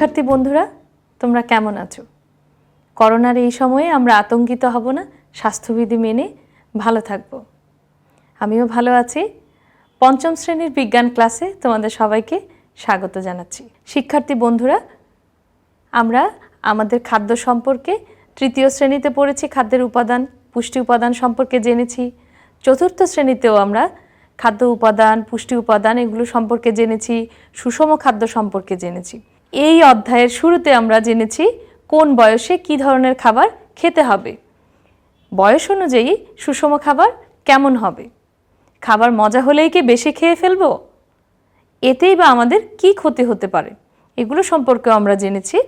শিক্ষার্থী বন্ধুরা, তোমরা কেমন আছো? করোনার এই সময়ে আমরা আতঙ্কিত হব না, স্বাস্থ্যবিধি মেনে ভালো থাকব। আমিও ভালো আছি। পঞ্চম শ্রেণির বিজ্ঞান ক্লাসে তোমাদের সবাইকে স্বাগত জানাচ্ছি। শিক্ষার্থী বন্ধুরা, আমরা আমাদের খাদ্য সম্পর্কে তৃতীয় শ্রেণীতে পড়েছি, খাদ্যের উপাদান, পুষ্টি উপাদান সম্পর্কে জেনেছি। চতুর্থ শ্রেণীতেও আমরা খাদ্য উপাদান, পুষ্টি উপাদান এগুলো সম্পর্কে জেনেছি, সুষম খাদ্য সম্পর্কে জেনেছি। এই অধ্যায়ের শুরুতে আমরা জেনেছি কোন বয়সে কী ধরনের খাবার খেতে হবে। বয়স অনুযায়ী সুষম খাবার কেমন হবে? খাবার মজা হলেই কি বেশি খেয়ে ফেলব? এতেই বা আমাদের কি ক্ষতি হতে পারে? এগুলো সম্পর্কেও আমরা জেনেছি।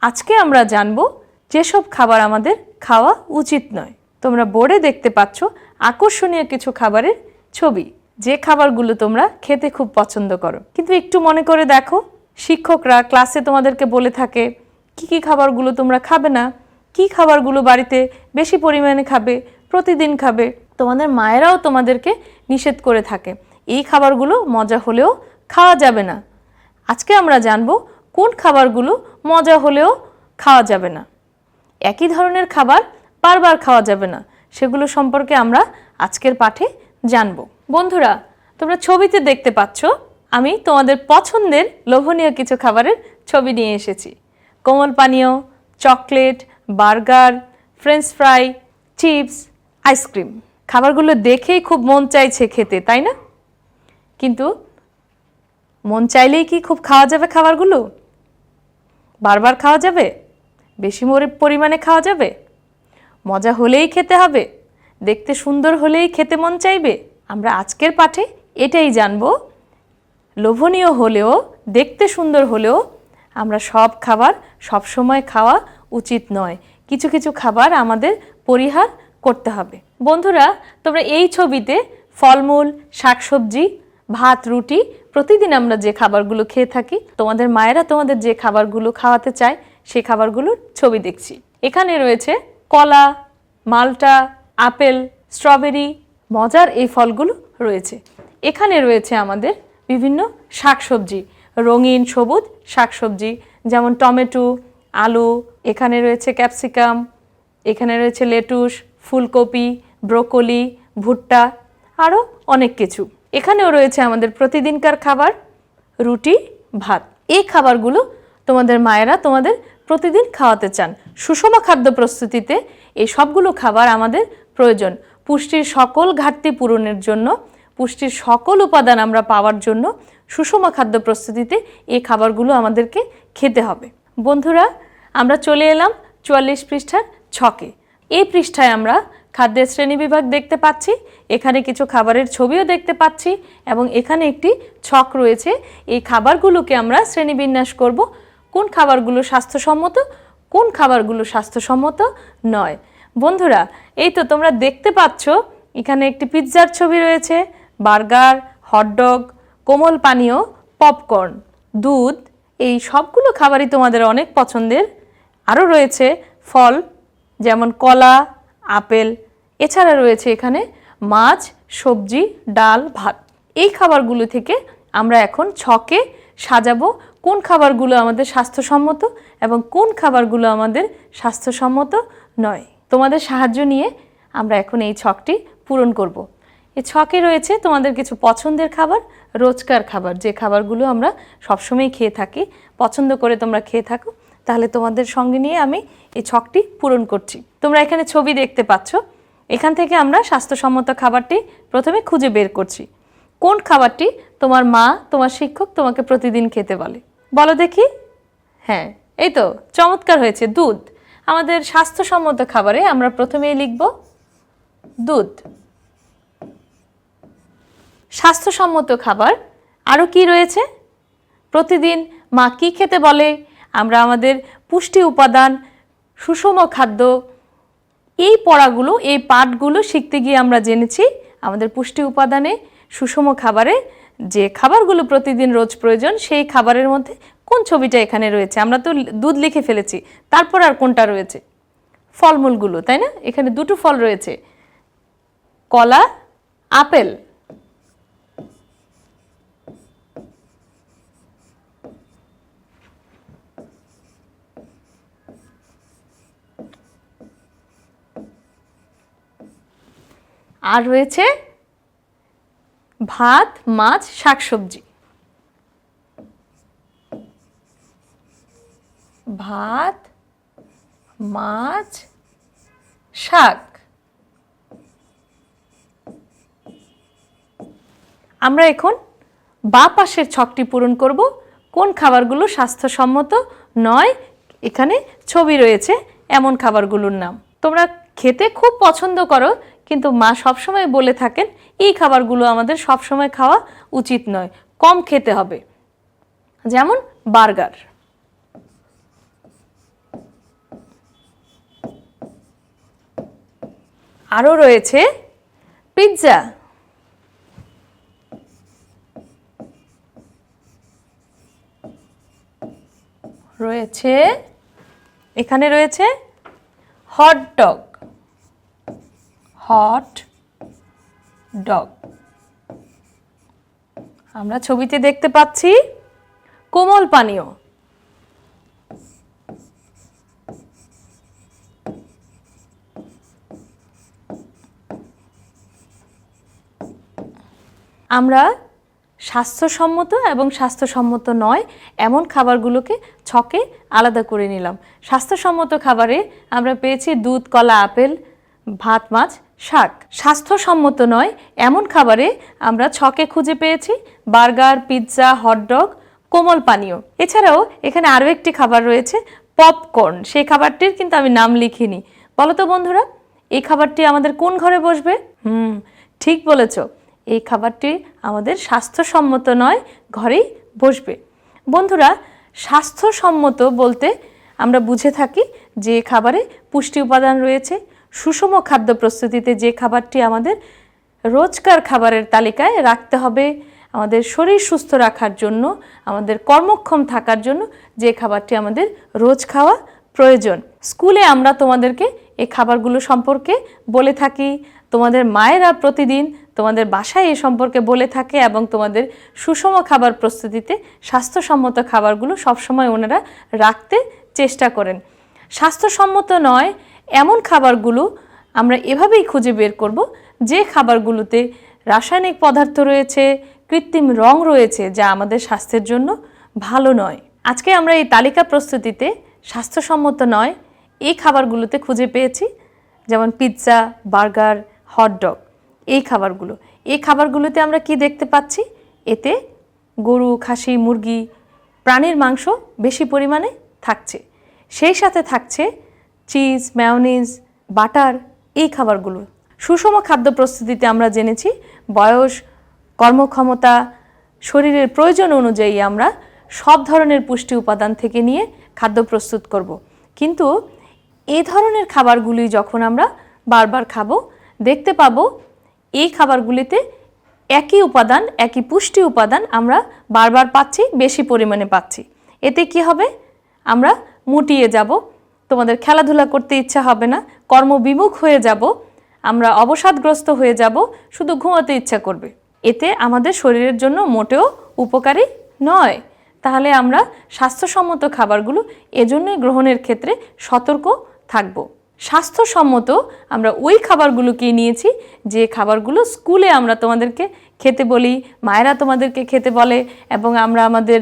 আজকে আমরা জানব যেসব খাবার আমাদের খাওয়া উচিত নয়। তোমরা বোর্ডে দেখতে পাচ্ছ আকর্ষণীয় কিছু খাবারের ছবি। যে খাবারগুলো তোমরা খেতে খুব পছন্দ করো। কিন্তু একটু মনে করে দেখো। শিক্ষকরা ক্লাসে তোমাদেরকে বলে থাকে, কি কি খাবারগুলো তোমরা খাবে না? কি খাবারগুলো বাড়িতে বেশি পরিমাণে খাবে? প্রতিদিন খাবে? তোমাদের মায়েরাও তোমাদেরকে নিষেধ করে থাকে, এই খাবারগুলো মজা হলেও খাওয়া যাবে না। আজকে আমরা জানব কোন খাবারগুলো মজা হলেও খাওয়া যাবে না। একই ধরনের খাবার বারবার খাওয়া যাবে না। সেগুলো সম্পর্কে আমরা আজকের পাঠে জানব। বন্ধুরা, তোমরা ছবিতে দেখতে পাচ্ছ আমি তোমাদের পছন্দের লোভনীয় কিছু খাবারের ছবি নিয়ে এসেছি। কোমল পানীয়, chocolate, burger, french fry, chips, ice cream. খাবারগুলো দেখেই খুব মন চাইছে খেতে, তাই না? কিন্তু মন চাইলেই কি খুব খাওয়া যাবে খাবারগুলো? বারবার খাওয়া যাবে? বেশি পরিমাণে খাওয়া যাবে? মজা হলেই খেতে হবে। দেখতে সুন্দর হলেই খেতে মন চাইবে? আমরা আজকের পাঠে এটাই জানব। লোভনীয় হলেও, দেখতে সুন্দর হলেও আমরা সব খাবার সব সময় খাওয়া উচিত নয়। কিছু কিছু খাবার আমাদের পরিহার করতে হবে। বন্ধুরা, তোমরা এই ছবিতে ফলমূল, শাকসবজি, ভাত, রুটি প্রতিদিন আমরা যে খাবারগুলো খেয়ে থাকি, তোমাদের মায়েরা তোমাদের যে খাবারগুলো খাওয়াতে চায়, সেই খাবারগুলোর ছবি দেখছি। এখানে রয়েছে কলা, মালটা, আপেল, স্ট্রবেরি, মজার এই ফলগুলো রয়েছে। এখানে রয়েছে আমাদের বিভিন্ন শাকসবজি, রঙিন সবুজ শাকসবজি, যেমন টমেটো, আলু, এখানে রয়েছে ক্যাপসিকাম, এখানে রয়েছে লেটুস, ফুলকপি, ব্রোকলি, ভুট্টা, আরও অনেক কিছু। এখানেও রয়েছে আমাদের প্রতিদিনকার খাবার, রুটি, ভাত। এই খাবারগুলো তোমাদের মায়েরা তোমাদের প্রতিদিন খাওয়াতে চান। সুষম খাদ্য প্রস্তুতিতে এই সবগুলো খাবার আমাদের প্রয়োজন। পুষ্টির সকল ঘাটতি পূরণের জন্য পুষ্টির সকল উপাদান আমরা পাওয়ার জন্য সুষম খাদ্য প্রস্তুতিতে এই খাবারগুলো আমাদেরকে খেতে হবে। বন্ধুরা, আমরা চলে এলাম চুয়াল্লিশ পৃষ্ঠার ছকে। এই পৃষ্ঠায় আমরা খাদ্যের শ্রেণি বিভাগ দেখতে পাচ্ছি, এখানে কিছু খাবারের ছবিও দেখতে পাচ্ছি এবং এখানে একটি ছক রয়েছে। এই খাবারগুলোকে আমরা শ্রেণীবিন্যাস করব, কোন খাবারগুলো স্বাস্থ্যসম্মত, কোন খাবারগুলো স্বাস্থ্যসম্মত নয়। বন্ধুরা, এই তো তোমরা দেখতে পাচ্ছ, এখানে একটি পিৎজার ছবি রয়েছে বার্গার, হটডগ, কোমল পানীয়, পপকর্ন, দুধ, এই সবগুলো খাবারই তোমাদের অনেক পছন্দের। আরও রয়েছে ফল, যেমন কলা, আপেল, এছাড়া রয়েছে এখানে মাছ, সবজি, ডাল, ভাত। এই খাবারগুলো থেকে আমরা এখন ছকে সাজাবো কোন খাবারগুলো আমাদের স্বাস্থ্যসম্মত এবং কোন খাবারগুলো আমাদের স্বাস্থ্যসম্মত নয়। তোমাদের সাহায্য নিয়ে আমরা এখন এই ছকটি পূরণ করব। এই ছকে রয়েছে তোমাদের কিছু পছন্দের খাবার, রোজকার খাবার। যে খাবারগুলো আমরা সবসময় খেয়ে থাকি, পছন্দ করে তোমরা খেয়ে থাকো, তাহলে তোমাদের সঙ্গে নিয়ে আমি এই ছকটি পূরণ করছি। তোমরা এখানে ছবি দেখতে পাচ্ছ। এখান থেকে আমরা স্বাস্থ্যসম্মত খাবারটি প্রথমে খুঁজে বের করছি। কোন খাবারটি তোমার মা, তোমার শিক্ষক তোমাকে প্রতিদিন খেতে বলে? বলো দেখি। হ্যাঁ এই তো, চমৎকার হয়েছে, দুধ। আমাদের স্বাস্থ্যসম্মত খাবারে আমরা প্রথমেই লিখব দুধ। স্বাস্থ্যসম্মত খাবার। আরও কি রয়েছে? প্রতিদিন মা কী খেতে বলে? আমরা আমাদের পুষ্টি উপাদান, সুষম খাদ্য, এই পড়াগুলো, এই পাঠগুলো শিখতে গিয়ে আমরা জেনেছি আমাদের পুষ্টি উপাদানে, সুষম খাবারে যে খাবারগুলো প্রতিদিন রোজ প্রয়োজন, সেই খাবারের মধ্যে কোন ছবিটা এখানে রয়েছে? আমরা তো দুধ লিখে ফেলেছি। তারপর আর কোনটা রয়েছে? ফলমূলগুলো, তাই না? এখানে দুটো ফল রয়েছে। কলা, আপেল। আর রয়েছে ভাত, মাছ, শাকসবজি। ভাত, মাছ, শাক। আমরা এখন বা পাশের ছকটি পূরণ করব। কোন খাবারগুলো স্বাস্থ্যসম্মত নয়? এখানে ছবি রয়েছে এমন খাবারগুলোর নাম। তোমরা খেতে খুব পছন্দ করো কিন্তু মা সবসময় বলে থাকেন, এই খাবারগুলো আমাদের সবসময় খাওয়া উচিত নয়, কম খেতে হবে। যেমন বার্গার। আরও রয়েছে পিৎজা। রয়েছে, এখানে রয়েছে হট ডগ হট ডগ। আমরা ছবিতে দেখতে পাচ্ছি কোমল পানীয়। আমরা স্বাস্থ্যসম্মত এবং স্বাস্থ্যসম্মত নয়, এমন খাবারগুলোকে ছকে আলাদা করে নিলাম। স্বাস্থ্যসম্মত খাবারে আমরা পেয়েছি দুধ, কলা, আপেল, ভাত, মাছ শাক। স্বাস্থ্যসম্মত নয়, এমন খাবারে আমরা ছকে খুঁজে পেয়েছি, বার্গার, পিৎজা হটডগ কোমল পানীয়। এছাড়াও এখানে আরও একটি খাবার রয়েছে পপকর্ন সেই খাবারটির কিন্তু আমি নাম লিখিনি। বলো তো বন্ধুরা, এই খাবারটি আমাদের কোন ঘরে বসবে? হুম, ঠিক বলেছ। এই খাবারটি আমাদের স্বাস্থ্যসম্মত নয়, ঘরেই বসবে। বন্ধুরা, স্বাস্থ্যসম্মত বলতে আমরা বুঝে থাকি যে খাবারে পুষ্টি উপাদান রয়েছে সুষম খাদ্য প্রস্তুতিতে যে খাবারটি আমাদের রোজকার খাবারের তালিকায় রাখতে হবে, আমাদের শরীর সুস্থ রাখার জন্য, আমাদের কর্মক্ষম থাকার জন্য যে খাবারটি আমাদের রোজ খাওয়া প্রয়োজন। স্কুলে আমরা তোমাদেরকে এই খাবারগুলো সম্পর্কে বলে থাকি, তোমাদের মায়েরা প্রতিদিন তোমাদের বাসায় এ সম্পর্কে বলে থাকে এবং তোমাদের সুষম খাবার প্রস্তুতিতে স্বাস্থ্যসম্মত খাবারগুলো সবসময় ওনারা রাখতে চেষ্টা করেন। স্বাস্থ্যসম্মত নয় এমন খাবারগুলো আমরা এভাবেই খুঁজে বের করব, যে খাবারগুলোতে রাসায়নিক পদার্থ রয়েছে, কৃত্রিম রং রয়েছে, যা আমাদের স্বাস্থ্যের জন্য ভালো নয়। আজকে আমরা এই তালিকা প্রস্তুতিতে স্বাস্থ্যসম্মত নয়, এই খাবারগুলোতে খুঁজে পেয়েছি, যেমন পিৎজা, বার্গার হটডগ এই খাবারগুলো। এই খাবারগুলোতে আমরা কি দেখতে পাচ্ছি? এতে গরু, খাসি, মুরগি, প্রাণীর মাংস বেশি পরিমাণে থাকছে। সেই সাথে থাকছে চিজ ম্যায়োনিজ বাটার এই খাবারগুলো। সুষম খাদ্য প্রস্তুতিতে আমরা জেনেছি বয়স, কর্মক্ষমতা, শরীরের প্রয়োজন অনুযায়ী আমরা সব ধরনের পুষ্টি উপাদান থেকে নিয়ে খাদ্য প্রস্তুত করব। কিন্তু এই ধরনের খাবারগুলি যখন আমরা বারবার খাব, দেখতে পাবো এই খাবারগুলিতে একই উপাদান, একই পুষ্টি উপাদান আমরা বারবার পাচ্ছি, বেশি পরিমাণে পাচ্ছি। এতে কি হবে? আমরা মুটিয়ে যাব তোমাদের খেলাধুলা করতে ইচ্ছা হবে না, কর্মবিমুখ হয়ে যাব, আমরা অবসাদগ্রস্ত হয়ে যাব, শুধু ঘুমাতে ইচ্ছা করবে। এতে আমাদের শরীরের জন্য মোটেও উপকারী নয়। তাহলে আমরা স্বাস্থ্যসম্মত খাবারগুলো এজন্যই গ্রহণের ক্ষেত্রে সতর্ক থাকব। স্বাস্থ্যসম্মত আমরা ওই খাবারগুলোকেই নিয়েছি, যে খাবারগুলো স্কুলে আমরা তোমাদেরকে খেতে বলি, মায়েরা তোমাদেরকে খেতে বলে, এবং আমরা আমাদের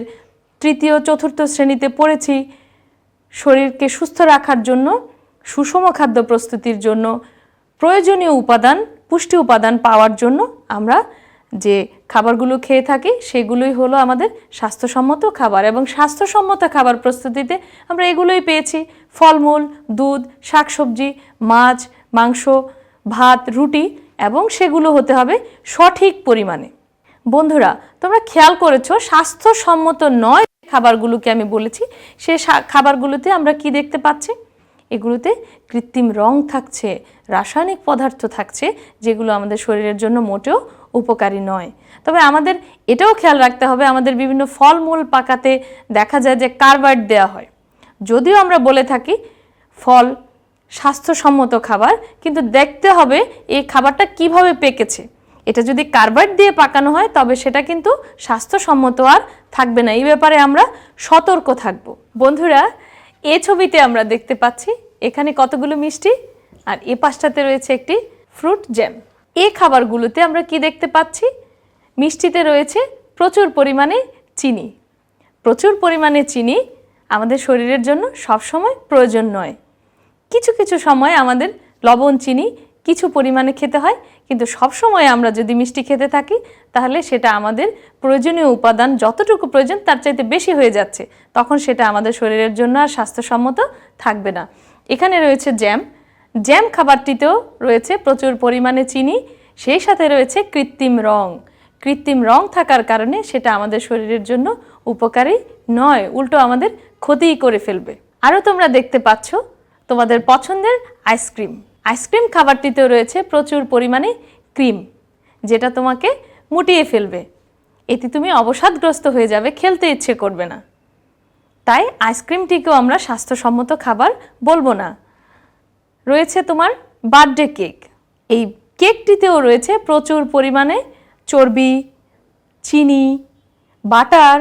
তৃতীয়, চতুর্থ শ্রেণীতে পড়েছি শরীরকে সুস্থ রাখার জন্য, সুষম খাদ্য প্রস্তুতির জন্য, প্রয়োজনীয় উপাদান, পুষ্টি উপাদান পাওয়ার জন্য আমরা যে খাবারগুলো খেয়ে থাকি, সেগুলোই হলো আমাদের স্বাস্থ্যসম্মত খাবার এবং স্বাস্থ্যসম্মত খাবার প্রস্তুতিতে আমরা এগুলোই পেয়েছি। ফলমূল, দুধ, শাকসবজি, মাছ, মাংস, ভাত, রুটি এবং সেগুলো হতে হবে সঠিক পরিমাণে। বন্ধুরা, তোমরা খেয়াল করেছ, স্বাস্থ্যসম্মত নয় খাবারগুলোকে আমি বলেছি, সে খাবারগুলোতে আমরা কি দেখতে পাচ্ছি? এগুলোতে কৃত্রিম রং থাকছে, রাসায়নিক পদার্থ থাকছে, যেগুলো আমাদের শরীরের জন্য মোটেও উপকারী নয়। তবে আমাদের এটাও খেয়াল রাখতে হবে, আমাদের বিভিন্ন ফলমূল পাকাতে দেখা যায় যে কার্বাইড দেওয়া হয়। যদিও আমরা বলে থাকি ফল স্বাস্থ্যসম্মত খাবার, কিন্তু দেখতে হবে এই খাবারটা কীভাবে পেকেছে। এটা যদি কার্বাইড দিয়ে পাকানো হয়, তবে সেটা কিন্তু স্বাস্থ্যসম্মত আর থাকবে না। এই ব্যাপারে আমরা সতর্ক থাকব। বন্ধুরা, এ ছবিতে আমরা দেখতে পাচ্ছি, এখানে কতগুলো মিষ্টি আর এ পাশটাতে রয়েছে একটি ফ্রুট জ্যাম। এ খাবারগুলোতে আমরা কি দেখতে পাচ্ছি? মিষ্টিতে রয়েছে প্রচুর পরিমাণে চিনি। প্রচুর পরিমাণে চিনি আমাদের শরীরের জন্য সবসময় প্রয়োজন নয়। কিছু কিছু সময় আমাদের লবণ চিনি কিছু পরিমাণে খেতে হয়, কিন্তু সব সময় আমরা যদি মিষ্টি খেতে থাকি, তাহলে সেটা আমাদের প্রয়োজনীয় উপাদান যতটুকু প্রয়োজন তার চাইতে বেশি হয়ে যাচ্ছে। তখন সেটা আমাদের শরীরের জন্য আর স্বাস্থ্যসম্মত থাকবে না। এখানে রয়েছে জ্যাম। জ্যাম খাবারটিতেও রয়েছে প্রচুর পরিমাণে চিনি, সেই সাথে রয়েছে কৃত্রিম রং। কৃত্রিম রং থাকার কারণে সেটা আমাদের শরীরের জন্য উপকারী নয়, উল্টো আমাদের ক্ষতিই করে ফেলবে। আরও তোমরা দেখতে পাচ্ছ তোমাদের পছন্দের আইসক্রিম। আইসক্রিম খাবারটিতেও রয়েছে প্রচুর পরিমাণে ক্রিম যেটা তোমাকে মুটিয়ে ফেলবে। এতে তুমি অবসাদগ্রস্ত হয়ে যাবে, খেলতে ইচ্ছে করবে না। তাই আইসক্রিমটিকেও আমরা স্বাস্থ্যসম্মত খাবার বলব না। রয়েছে তোমার বার্থডে কেক এই কেকটিতেও রয়েছে প্রচুর পরিমাণে চর্বি, চিনি বাটার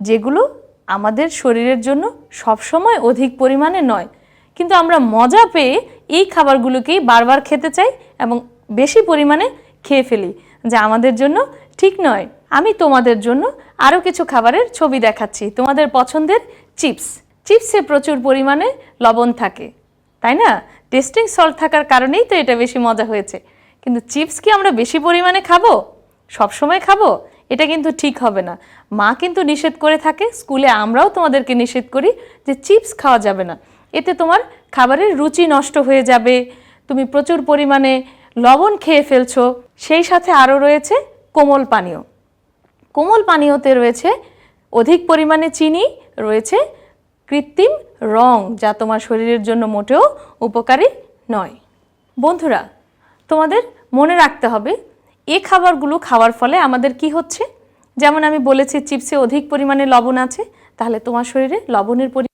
যেগুলো আমাদের শরীরের জন্য সবসময় অধিক পরিমাণে নয়। কিন্তু আমরা মজা পেয়ে এই খাবারগুলোকেই বারবার খেতে চাই এবং বেশি পরিমাণে খেয়ে ফেলি, যা আমাদের জন্য ঠিক নয়। আমি তোমাদের জন্য আরও কিছু খাবারের ছবি দেখাচ্ছি। তোমাদের পছন্দের চিপস। চিপসে প্রচুর পরিমাণে লবণ থাকে, তাই না? টেস্টিং সল্ট থাকার কারণেই তো এটা বেশি মজা হয়েছে। কিন্তু চিপস কি আমরা বেশি পরিমাণে খাব? সবসময় খাব? এটা কিন্তু ঠিক হবে না। মা কিন্তু নিষেধ করে থাকে, স্কুলে আমরাও তোমাদেরকে নিষেধ করি যে চিপস খাওয়া যাবে না। এতে তোমার খাবারের রুচি নষ্ট হয়ে যাবে। তুমি প্রচুর পরিমাণে লবণ খেয়ে ফেলছো। সেই সাথে আরও রয়েছে কোমল পানীয়। কোমল পানীয়তে রয়েছে অধিক পরিমাণে চিনি, রয়েছে কৃত্রিম রং, যা তোমার শরীরের জন্য মোটেও উপকারী নয়। বন্ধুরা, তোমাদের মনে রাখতে হবে, এ খাবারগুলো খাওয়ার ফলে আমাদের কি হচ্ছে? যেমন আমি বলেছি, চিপসে অধিক পরিমাণে লবণ আছে, তাহলে তোমার শরীরে লবণের পরিমাণ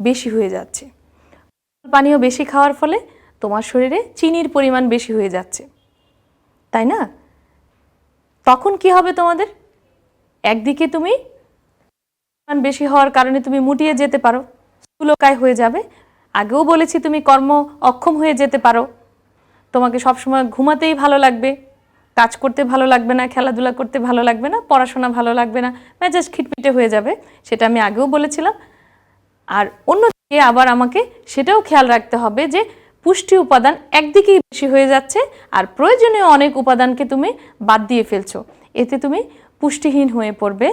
বেশি হয়ে যাচ্ছে। পানীয় বেশি খাওয়ার ফলে তোমার শরীরে চিনির পরিমাণ বেশি হয়ে যাচ্ছে। তাই না? তখন কি হবে তোমাদের? একদিকে তুমি বেশি হওয়ার কারণে তুমি মুটিয়ে যেতে পারো, স্থূলকায় হয়ে যাবে। আগেও বলেছি তুমি কর্ম অক্ষম হয়ে যেতে পারো। তোমাকে সবসময় ঘুমাতেই ভালো লাগবে, কাজ করতে ভালো লাগবে না, খেলাধুলা করতে ভালো লাগবে না, পড়াশোনা ভালো লাগবে না, মেজাজ খিটমিটে হয়ে যাবে, সেটা আমি আগেও বলেছিলাম। আর অন্যদিকে আবার আমাকে সেটাও খেয়াল রাখতে হবে যে পুষ্টি উপাদান একদিকেই বেশি হয়ে যাচ্ছে আর প্রয়োজনীয় অনেক উপাদানকে তুমি বাদ দিয়ে ফেলছো। এতে তুমি পুষ্টিহীন হয়ে পড়বে,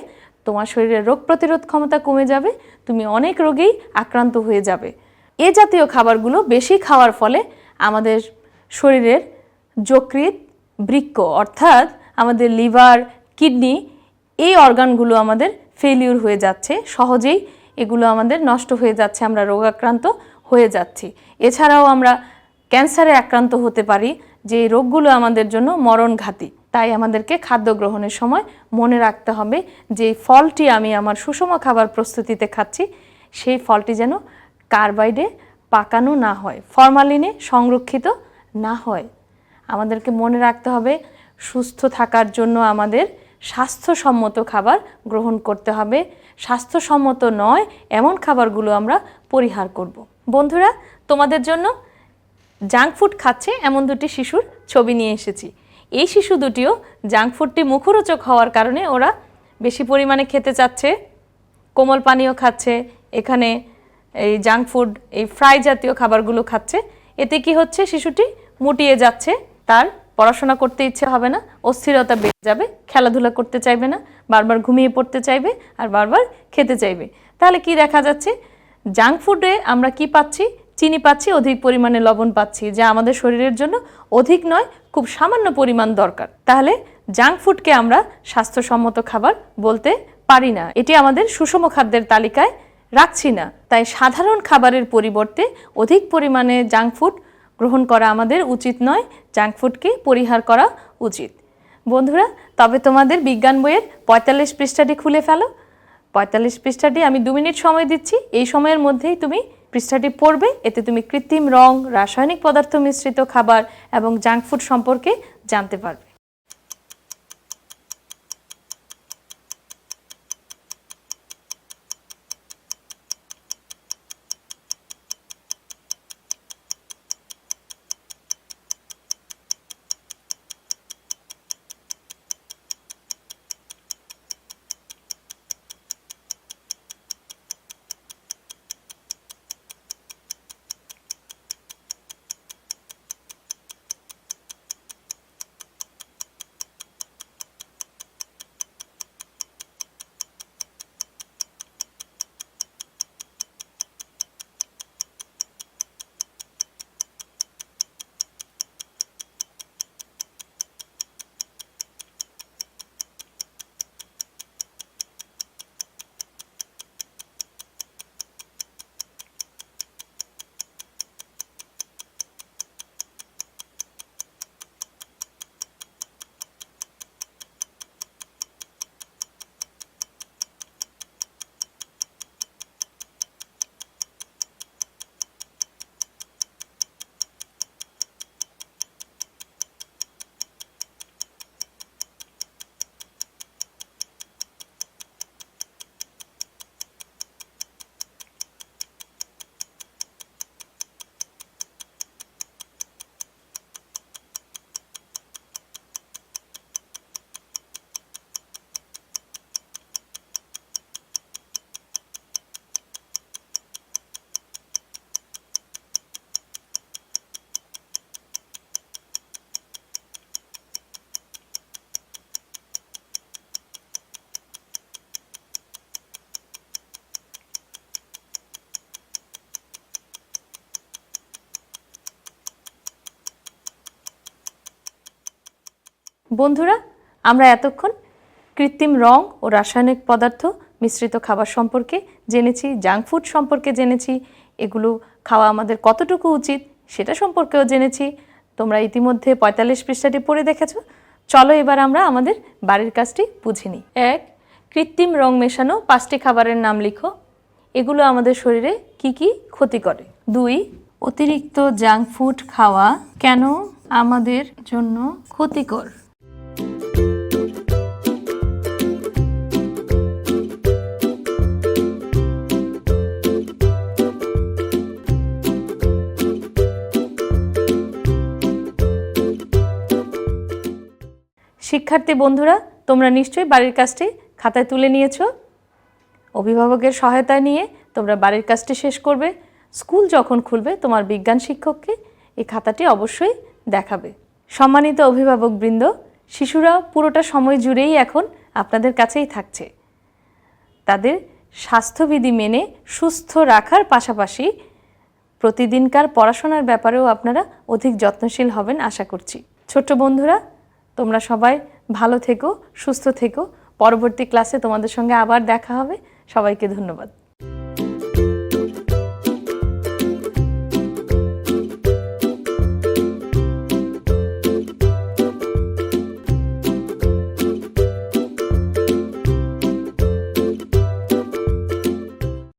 তোমার শরীরের রোগ প্রতিরোধ ক্ষমতা কমে যাবে, তুমি অনেক রোগেই আক্রান্ত হয়ে যাবে। এ জাতীয় খাবারগুলো বেশি খাওয়ার ফলে আমাদের শরীরের যকৃত বৃক্ক অর্থাৎ আমাদের লিভার, কিডনি এই অর্গানগুলো আমাদের ফেলিউর হয়ে যাচ্ছে, সহজেই এগুলো আমাদের নষ্ট হয়ে যাচ্ছে, আমরা রোগাক্রান্ত হয়ে যাচ্ছি। এছাড়াও আমরা ক্যান্সারে আক্রান্ত হতে পারি, যে রোগগুলো আমাদের জন্য মরণঘাতী। তাই আমাদেরকে খাদ্য গ্রহণের সময় মনে রাখতে হবে যে ফলটি আমি আমার সুষম খাবার প্রস্তুতিতে খাচ্ছি, সেই ফলটি যেন কার্বাইডে পাকানো না হয়, ফরমালিনে সংরক্ষিত না হয়। আমাদেরকে মনে রাখতে হবে, সুস্থ থাকার জন্য আমাদের স্বাস্থ্যসম্মত খাবার গ্রহণ করতে হবে। স্বাস্থ্যসম্মত নয়, এমন খাবারগুলো আমরা পরিহার করব। বন্ধুরা, তোমাদের জন্য জাঙ্ক ফুড খাচ্ছে এমন দুটি শিশুর ছবি নিয়ে এসেছি। এই শিশু দুটিও জাঙ্ক ফুডটি মুখরোচক হওয়ার কারণে ওরা বেশি পরিমাণে খেতে চাচ্ছে, কোমল পানীয় খাচ্ছে, এখানে এই জাঙ্ক ফুড, এই ফ্রাই জাতীয় খাবারগুলো খাচ্ছে। এতে কি হচ্ছে, শিশুটি মুটিয়ে যাচ্ছে তার পড়াশোনা করতে ইচ্ছে হবে না, অস্থিরতা বেড়ে যাবে, খেলাধুলা করতে চাইবে না, বারবার ঘুমিয়ে পড়তে চাইবে আর বারবার খেতে চাইবে। তাহলে কি দেখা যাচ্ছে? জাঙ্ক ফুডে আমরা কি পাচ্ছি? চিনি পাচ্ছি, অধিক পরিমাণে লবণ পাচ্ছি, যা আমাদের শরীরের জন্য অধিক নয়, খুব সামান্য পরিমাণ দরকার। তাহলে জাঙ্ক ফুডকে আমরা স্বাস্থ্যসম্মত খাবার বলতে পারি না। এটি আমাদের সুষম খাদ্যের তালিকায় রাখছি না। তাই সাধারণ খাবারের পরিবর্তে অধিক পরিমাণে জাঙ্ক ফুড গ্রহণ করা আমাদের উচিত নয়, জাঙ্ক ফুডকে পরিহার করা উচিত। বন্ধুরা, তবে তোমাদের বিজ্ঞান বইয়ের পঁয়তাল্লিশ পৃষ্ঠাটি খুলে ফেলো। পঁয়তাল্লিশ পৃষ্ঠাটি আমি দু মিনিট সময় দিচ্ছি, এই সময়ের মধ্যেই তুমি পৃষ্ঠাটি পড়বে, এতে তুমি কৃত্রিম রং, রাসায়নিক পদার্থ মিশ্রিত খাবার এবং জাঙ্ক ফুড সম্পর্কে জানতে পারবে। বন্ধুরা, আমরা এতক্ষণ কৃত্রিম রং ও রাসায়নিক পদার্থ মিশ্রিত খাবার সম্পর্কে জেনেছি, জাঙ্ক ফুড সম্পর্কে জেনেছি, এগুলো খাওয়া আমাদের কতটুকু উচিত সেটা সম্পর্কেও জেনেছি। তোমরা ইতিমধ্যে পঁয়তাল্লিশ পৃষ্ঠাটি পড়ে দেখেছ। চলো এবার আমরা আমাদের বাড়ির কাজটি বুঝে নিই। এক, কৃত্রিম রং মেশানো পাঁচটি খাবারের নাম লিখো। এগুলো আমাদের শরীরে কি কি ক্ষতি করে? দুই, অতিরিক্ত জাঙ্ক ফুড খাওয়া কেন আমাদের জন্য ক্ষতিকর? শিক্ষার্থী বন্ধুরা, তোমরা নিশ্চয়ই বাড়ির কাজটি খাতায় তুলে নিয়েছো। অভিভাবকের সহায়তা নিয়ে তোমরা বাড়ির কাজটি শেষ করবে। স্কুল যখন খুলবে, তোমার বিজ্ঞান শিক্ষককে এই খাতাটি অবশ্যই দেখাবে। সম্মানিত অভিভাবকবৃন্দ, শিশুরা পুরোটা সময় জুড়েই এখন আপনাদের কাছেই থাকছে। তাদের স্বাস্থ্যবিধি মেনে সুস্থ রাখার পাশাপাশি প্রতিদিনকার পড়াশোনার ব্যাপারেও আপনারা অধিক যত্নশীল হবেন আশা করছি। ছোট্ট বন্ধুরা, তোমরা সবাই ভালো থেকো সুস্থ থেকো। পরবর্তী ক্লাসে তোমাদের সঙ্গে আবার দেখা হবে। সবাইকে ধন্যবাদ।